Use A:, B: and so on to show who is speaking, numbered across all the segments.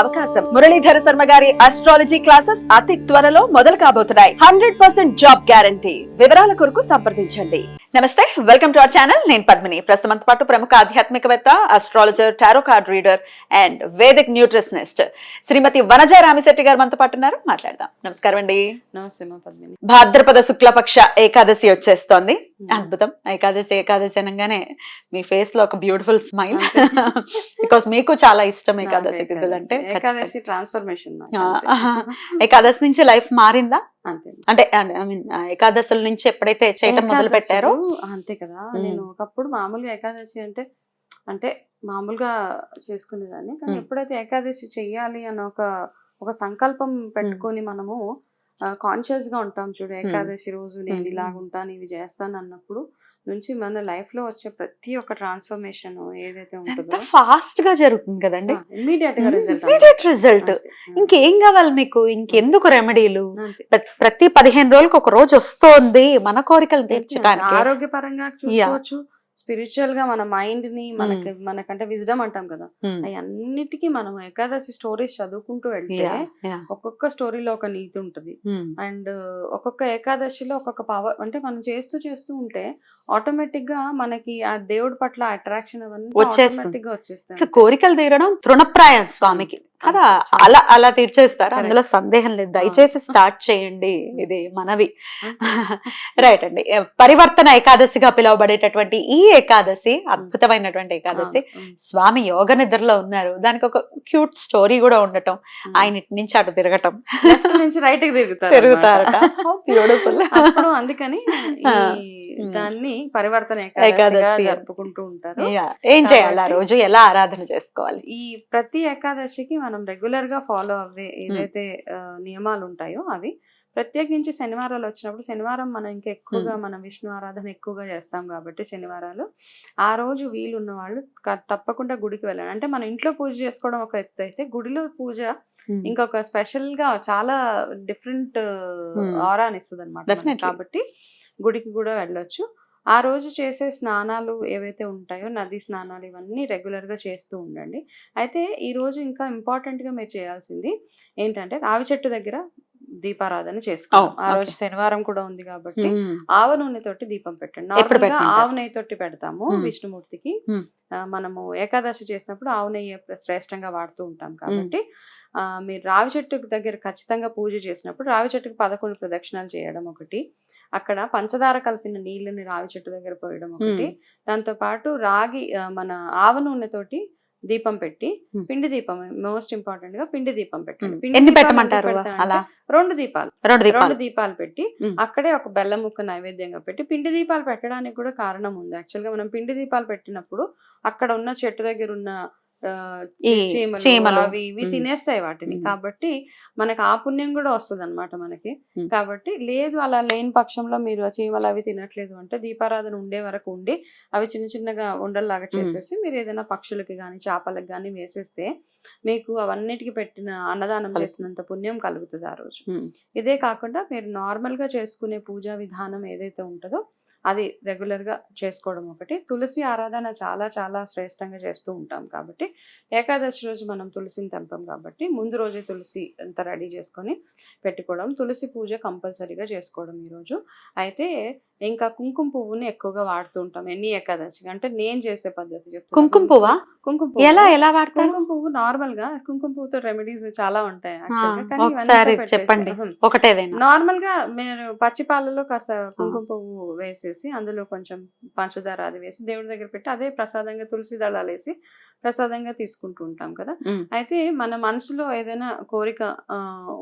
A: అవకాశం. మురళీధర శర్మ గారి astrology classes అతి త్వరలో మొదలు కాబోతున్నాయి. హండ్రెడ్ పర్సెంట్ జాబ్ గ్యారంటీ వివరాల కొరకు సంప్రదించండి. నమస్తే వెల్కమ్ టు అవర్ ఛానల్ నేను పద్మిని. ప్రస్తుతం పాటు ప్రముఖ ఆధ్యాత్మికవేత్త astrologer tarot card reader and Vedic nutritionist Shrimati Vanaja Ramisetti garu మనతో పాటు ఉన్నారు. మాట్లాడదాం. నమస్కారం అండి.
B: నమస్తే మా పద్మిని.
A: భాద్రపద శుక్లపక్ష ఏకాదశి వచ్చేస్తోంది. అద్భుతం. ఏకాదశి ఏకాదశి అనగానే మీ ఫేస్లో ఒక బ్యూటిఫుల్ స్మైల్ బికాస్ మీకు చాలా ఇష్టం ఏకాదశి తిథులు అంటే
B: ఏకాదశి ట్రాన్స్ఫర్మేషన్
A: ఏకాదశి నుంచి లైఫ్ మారిందా?
B: అంతే.
A: అంటే ఐ మీన్ ఏకాదశుల నుంచి ఎప్పుడైతే చేయటం మొదలు పెట్టారో?
B: అంతే కదా. నేను ఒకప్పుడు మామూలుగా ఏకాదశి అంటే అంటే మామూలుగా చేసుకునేదాన్ని. కానీ. ఎప్పుడైతే ఏకాదశి చెయ్యాలి అని ఒక ఒక సంకల్పం పెట్టుకొని మనము కాన్షియస్గా ఉంటాం చూడు ఏకాదశి రోజు నేను
A: మ్మ్.
B: ఇలాగ ఉంటాను ఇవి చేస్తాను అన్నప్పుడు. నుంచి మన లైఫ్లో వచ్చే ప్రతి ఒక్క ట్రాన్స్ఫర్మేషన్ ఏదైతే ఉంటుందో
A: ఫాస్ట్గా జరుగుతుంది కదండి.
B: ఇమీడియట్గా రిజల్ట్
A: ఇమీడియట్ రిజల్ట్ ఇంకేం కావాలి మీకు? ఇంకెందుకు రెమెడీలు ప్రతి పదిహేను రోజులకు ఒక రోజు వస్తోంది మన కోరికలు తీర్చడానికి
B: ఆరోగ్యపరంగా చూసుకోవచ్చు. స్పిరిచువల్గా మన మైండ్ని మనకి మనకంటే విజ్డమ్ అంటాం కదా
A: Hmm.
B: అన్నిటికీ మనం ఏకాదశి స్టోరీస్ చదువుకుంటూ వెళ్తే. ఒక్కొక్క స్టోరీలో ఒక నీతి ఉంటుంది
A: Hmm.
B: అండ్ ఒక్కొక్క ఏకాదశిలో ఒక్కొక్క పవర్ అంటే మనం చేస్తూ చేస్తూ ఉంటే ఆటోమేటిక్గా మనకి ఆ దేవుడి పట్ల అట్రాక్షన్ అవన్నీ. ఆటోమేటిక్గా వచ్చేస్తాయి
A: కోరికలు తీరడం తృణప్రాయం స్వామికి కదా. అలా అలా తీర్చేస్తారు. అందులో సందేహం లేదు. దయచేసి స్టార్ట్ చేయండి. ఇది మనవి. రైట్ అండి. పరివర్తన ఏకాదశిగా పిలువబడేటటువంటి ఈ ఏకాదశి అద్భుతమైనటువంటి ఏకాదశి స్వామి యోగ నిద్రలో ఉన్నారు. దానికి ఒక క్యూట్ స్టోరీ కూడా ఉండటం. ఆయన ఇటు నుంచి అటు తిరగటం.
B: నుంచి రైట్ తిరుగుతారు
A: తిరుగుతారట. బ్యూటిఫుల్
B: అందుకని దాన్ని పరివర్తన
A: ఏకాదశి.
B: జరుపుకుంటూ ఉంటారు.
A: ఏం చేయాలి ఆ రోజు? ఎలా ఆరాధన చేసుకోవాలి?
B: ఈ ప్రతి ఏకాదశికి మనం రెగ్యులర్గా ఫాలో అవ్వే ఏదైతే నియమాలు ఉంటాయో అవి ప్రత్యేకించి శనివారాలు వచ్చినప్పుడు శనివారం మనం ఇంకా ఎక్కువగా మనం విష్ణు ఆరాధన ఎక్కువగా చేస్తాం కాబట్టి శనివారాలు ఆ రోజు వీలున్న వాళ్ళు తప్పకుండా గుడికి వెళ్ళాలి. అంటే మన ఇంట్లో పూజ చేసుకోవడం ఒక ఎత్తు అయితే గుడిలో పూజ ఇంకొక స్పెషల్గా చాలా డిఫరెంట్. ఆరాని ఇస్తుంది అనమాట. కాబట్టి గుడికి కూడా వెళ్ళొచ్చు. ఆ రోజు చేసే స్నానాలు ఏవైతే ఉంటాయో నది స్నానాలు ఇవన్నీ రెగ్యులర్గా చేస్తూ ఉండండి. అయితే ఈరోజు ఇంకా ఇంపార్టెంట్గా మీరు చేయాల్సింది ఏంటంటే రావి చెట్టు దగ్గర దీపారాధన చేసుకోవాలి ఆ రోజు. శనివారం కూడా ఉంది కాబట్టి. ఆవ నూనె తోటి దీపం పెట్టండి
A: ఎప్పుడు
B: నార్మల్గా
A: పెట్టమంటారు?
B: ఆవు నెయ్యి తోటి పెడతాము. విష్ణుమూర్తికి మనము ఏకాదశి చేసినప్పుడు ఆవు నెయ్యి శ్రేష్టంగా వాడుతూ ఉంటాం కాబట్టి ఆ, మీరు రావి చెట్టు దగ్గర ఖచ్చితంగా పూజ చేసినప్పుడు రావి చెట్టుకు పదకొండు ప్రదక్షిణాలు చేయడం ఒకటి అక్కడ పంచదార కలిపిన నీళ్ళని రావి చెట్టు దగ్గర పోయడం ఒకటి దాంతో పాటు రాగి మన ఆవ నూనెతోటి దీపం పెట్టి. పిండి దీపం మోస్ట్ ఇంపార్టెంట్గా పిండి దీపం పెట్టండి.
A: ఎన్ని పెట్టమంటారు అలా?
B: రెండు దీపాలు.
A: రెండు దీపాలు.
B: పెట్టి. అక్కడే ఒక బెల్లం ముక్క నైవేద్యంగా పెట్టి పిండి దీపాలు పెట్టడానికి కూడా కారణం ఉంది. యాక్చువల్గా మనం పిండి దీపాలు పెట్టినప్పుడు అక్కడ ఉన్న చెట్టు దగ్గర ఉన్న చీమలు. అవి ఇవి. తినేస్తాయి వాటిని. కాబట్టి మనకి ఆ పుణ్యం కూడా వస్తుంది అనమాట మనకి. కాబట్టి లేదు అలా లేని పక్షంలో మీరు ఆ చీమలు అవి తినట్లేదు అంటే దీపారాధన ఉండే వరకు ఉండి అవి చిన్న చిన్నగా ఉండల్లాగా. చేసేసి మీరు ఏదైనా పక్షులకి కానీ చేపలకి కానీ వేసేస్తే మీకు అవన్నిటికి పెట్టిన అన్నదానం చేసినంత పుణ్యం కలుగుతుంది ఆ రోజు. ఇదే కాకుండా మీరు నార్మల్గా చేసుకునే పూజా విధానం ఏదైతే ఉంటుందో అది రెగ్యులర్గా చేసుకోవడం ఒకటి. తులసి ఆరాధన చాలా చాలా శ్రేష్టంగా చేస్తూ ఉంటాం కాబట్టి ఏకాదశి రోజు మనం తులసిని తెంపాం కాబట్టి ముందు రోజే తులసి అంతా రెడీ చేసుకొని పెట్టుకోవడం. తులసి పూజ కంపల్సరీగా చేసుకోవడం ఈరోజు. అయితే ఇంకా కుంకుమ పువ్వుని ఎక్కువగా వాడుతూ ఉంటాం ఎన్ని ఏకాదశి అంటే నేను చేసే పద్ధతి చెప్తున్నా
A: కుంకుమ పువ్వా?
B: కుంకుమ
A: ఎలా ఎలా వాడతారు?
B: కుంకుమ పువ్వు నార్మల్గా కుంకుమ పువ్వుతో రెమెడీస్ చాలా ఉంటాయి
A: చెప్పండి. ఒకటేదైనా.
B: నార్మల్గా మీరు పచ్చి పాలలో కాస్త కుంకుమ పువ్వు వేసేసి అందులో కొంచెం పంచదార అది వేసి దేవుడి దగ్గర పెట్టి అదే ప్రసాదంగా తులసి దళాలు వేసి ప్రసాదంగా తీసుకుంటూ ఉంటాం కదా. అయితే మన మనసులో ఏదైనా కోరిక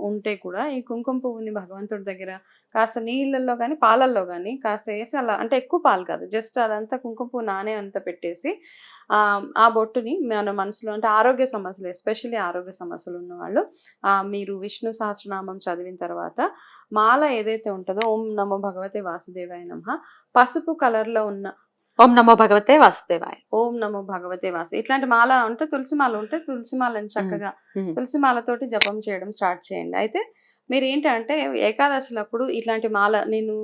B: ఉంటే కూడా ఈ కుంకుమ పువ్వుని భగవంతుడి దగ్గర కాస్త నీళ్ళల్లో కానీ పాలల్లో కానీ కాస్త వేసి అలా అంటే ఎక్కువ పాలు కాదు జస్ట్ అదంతా కుంకుమ పువ్వు నానే అంతా పెట్టేసి ఆ, ఆ బొట్టుని మన మనసులో అంటే ఆరోగ్య సమస్యలు ఎస్పెషల్లీ ఆరోగ్య సమస్యలు ఉన్న వాళ్ళు ఆ, మీరు విష్ణు సహస్రనామం చదివిన తర్వాత మాల ఏదైతే ఉంటుందో ఓం నమో భగవతే వాసుదేవాయ నమ. పసుపు కలర్లో ఉన్న
A: ఓం నమో భగవతే వాసుదేవాయ.
B: ఓం నమో భగవతే వాసు ఇట్లాంటి మాల ఉంటే తులసి మాల ఉంటే తులసి మాలని చక్కగా. తులసి మాలతోటి జపం చేయడం స్టార్ట్ చేయండి. అయితే మీరు ఏంటంటే ఏకాదశులప్పుడు ఇట్లాంటి మాల నేను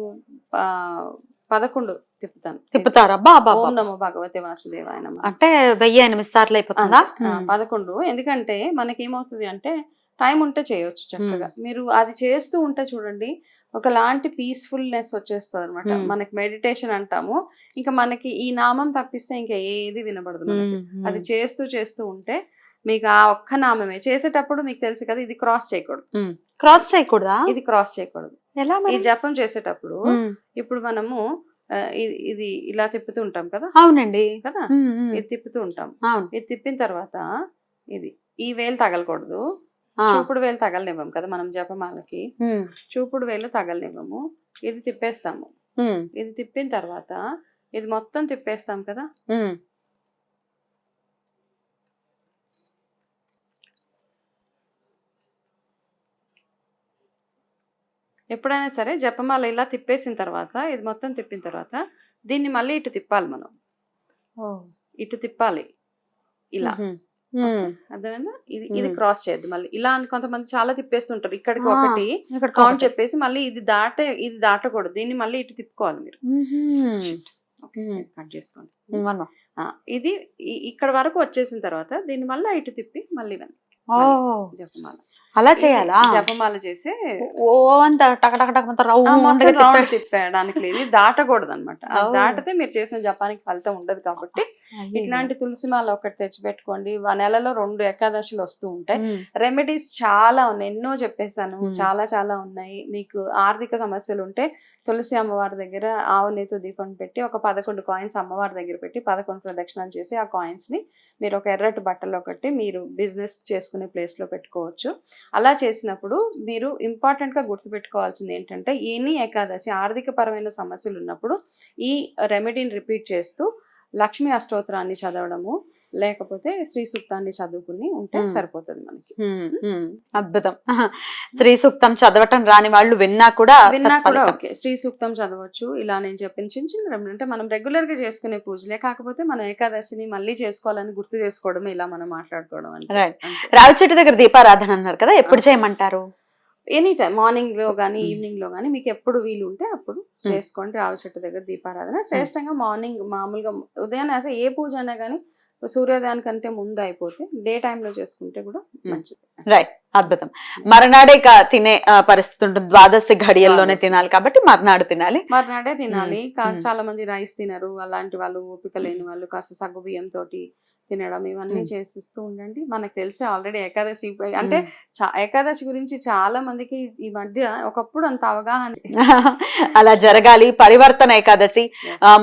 B: పదకొండు తిప్పుతాను.
A: తిప్పుతారా? బాబా
B: ఓం నమో భగవతే వాసుదేవాయ నమ.
A: అంటే వెయ్యి ఎనిమిది సార్లు అయిపోతుందా?
B: పదకొండు. ఎందుకంటే మనకి ఏమవుతుంది అంటే టైం ఉంటే చేయొచ్చు చక్కగా. మీరు అది చేస్తూ ఉంటే చూడండి ఒకలాంటి పీస్ఫుల్నెస్ వచ్చేస్తుంది అనమాట. మనకి మెడిటేషన్ అంటాము. ఇంకా మనకి ఈ నామం తప్పిస్తే ఇంకా ఏది వినబడదు మనకి. అది చేస్తూ చేస్తూ ఉంటే మీకు ఆ ఒక్క నామమే. చేసేటప్పుడు మీకు తెలుసు కదా ఇది క్రాస్ చేయకూడదు.
A: క్రాస్ చేయకూడదా?
B: ఇది క్రాస్ చేయకూడదు.
A: ఎలా
B: ఈ జపం చేసేటప్పుడు. ఇప్పుడు మనము ఇది ఇలా తిప్పుతూ ఉంటాం కదా?
A: అవునండి.
B: కదా. ఇది తిప్పుతూ ఉంటాం. ఇది తిప్పిన తర్వాత ఇది ఈ వేలు తగలకూడదు. చూపుడు వేలు తగలనివ్వం కదా మనం జపమాలకి. చూపుడు వేలు తగలనివ్వము. ఇది తిప్పేస్తాము. ఇది తిప్పిన తర్వాత ఇది మొత్తం తిప్పేస్తాం కదా. ఎప్పుడైనా సరే జపమాల ఇలా తిప్పేసిన తర్వాత ఇది మొత్తం తిప్పిన తర్వాత దీన్ని మళ్ళీ ఇటు తిప్పాలి మనం. ఇటు తిప్పాలి. ఇలా. అర్థమైందా? ఇది ఇది. క్రాస్ చేయొద్దు మళ్ళీ. ఇలా అని కొంతమంది చాలా తిప్పేస్తుంటారు. ఇక్కడికి ఒకటి కౌంట్. చెప్పేసి మళ్ళీ ఇది దాటే ఇది దాటకూడదు. దీన్ని మళ్ళీ ఇటు తిప్పుకోవాలి మీరు. కట్ చేసుకోండి. ఇది ఇక్కడ వరకు వచ్చేసిన తర్వాత దీన్ని మళ్ళీ ఇటు తిప్పి మళ్ళీ జపమాల.
A: అలా చేయాలా?
B: జపమాల చేసి
A: ఓ అంత రౌండ్
B: లేదు. ఇది దాటకూడదు అనమాట. దాటితే మీరు చేసిన జపానికి ఫలితం ఉండదు కాబట్టి ఇట్లాంటి తులసి మాల ఒకటి తెచ్చి పెట్టుకోండి ఆ నెలలో రెండు ఏకాదశులు వస్తూ ఉంటాయి. రెమెడీస్ చాలా ఉన్నాయి. ఎన్నో చెప్పేశాను. చాలా చాలా ఉన్నాయి. మీకు ఆర్థిక సమస్యలు ఉంటే తులసి అమ్మవారి దగ్గర ఆవు నేతు దీపం పెట్టి ఒక పదకొండు కాయిన్స్ అమ్మవారి దగ్గర పెట్టి పదకొండు ప్రదక్షిణాలు చేసి ఆ కాయిన్స్ని మీరు ఒక ఎర్రటి బట్టలో కట్టి మీరు బిజినెస్ చేసుకునే ప్లేస్లో పెట్టుకోవచ్చు. అలా చేసినప్పుడు మీరు ఇంపార్టెంట్గా గుర్తుపెట్టుకోవాల్సింది ఏంటంటే ఎనీ ఏకాదశి ఆర్థిక పరమైన సమస్యలు ఉన్నప్పుడు ఈ రెమెడీని రిపీట్ చేస్తూ లక్ష్మీ అష్టోత్తరాన్ని చదవడము లేకపోతే శ్రీ సూక్తాన్ని చదువుకుని ఉంటే. సరిపోతుంది మనకి.
A: అద్భుతం. శ్రీ సూక్తం చదవటం రాని వాళ్ళు విన్నా కూడా
B: విన్నా కూడా. ఓకే. శ్రీ సూక్తం చదవచ్చు ఇలా నేను చెప్పిన చిన్న చిన్న అంటే మనం రెగ్యులర్గా చేసుకునే పూజలే కాకపోతే మనం ఏకాదశిని మళ్ళీ చేసుకోవాలని గుర్తు చేసుకోవడం ఇలా మనం మాట్లాడుకోవడం అంటే.
A: Right. రావి చెట్టు దగ్గర దీపారాధన అన్నారు కదా ఎప్పుడు. చేయమంటారు?
B: ఎనీ టైం మార్నింగ్లో కానీ
A: మ్మ్.
B: ఈవినింగ్లో కానీ మీకు ఎప్పుడు వీలు ఉంటే అప్పుడు చేసుకోండి రావి చెట్టు దగ్గర దీపారాధన. శ్రేష్టంగా మార్నింగ్ మామూలుగా ఉదయాన్నే అసలు ఏ పూజ అయినా కానీ సూర్యోదయానికంటే ముందు అయిపోతే డే లో చేసుకుంటే కూడా మంచిది.
A: రైట్ అద్భుతం. మరనాడే తినే పరిస్థితి ఉంటుంది. ద్వాదశి ఘడియల్లోనే. తినాలి కాబట్టి మర్నాడు తినాలి.
B: మర్నాడే తినాలి. చాలా మంది రైస్ తినరు. అలాంటి వాళ్ళు ఓపిక లేని వాళ్ళు కాస్త సగ్గు బియ్యం తోటి తినడం ఇవన్నీ. చేసిస్తూ ఉండండి. మనకు తెలిసి ఆల్రెడీ ఏకాదశి అంటే ఏకాదశి గురించి చాలా మందికి ఈ మధ్య ఒకప్పుడు అంత అవగాహన
A: అలా జరగాలి. పరివర్తన ఏకాదశి.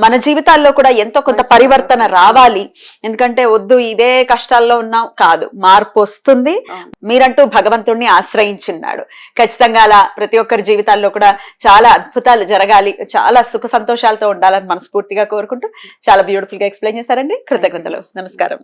A: మన జీవితాల్లో కూడా ఎంతో కొంత పరివర్తన. రావాలి. ఎందుకంటే వద్దు ఇదే కష్టాల్లో ఉన్నాం. కాదు మార్పు వస్తుంది. మీరంటూ భగవంతుణ్ణి ఆశ్రయించున్నాడు. ఖచ్చితంగా అలా ప్రతి ఒక్కరి జీవితాల్లో కూడా చాలా అద్భుతాలు జరగాలి. చాలా సుఖ సంతోషాలతో ఉండాలని మనస్ఫూర్తిగా కోరుకుంటూ చాలా బ్యూటిఫుల్గా ఎక్స్ప్లెయిన్ చేశారండి. కృతజ్ఞతలు. నమస్కారం.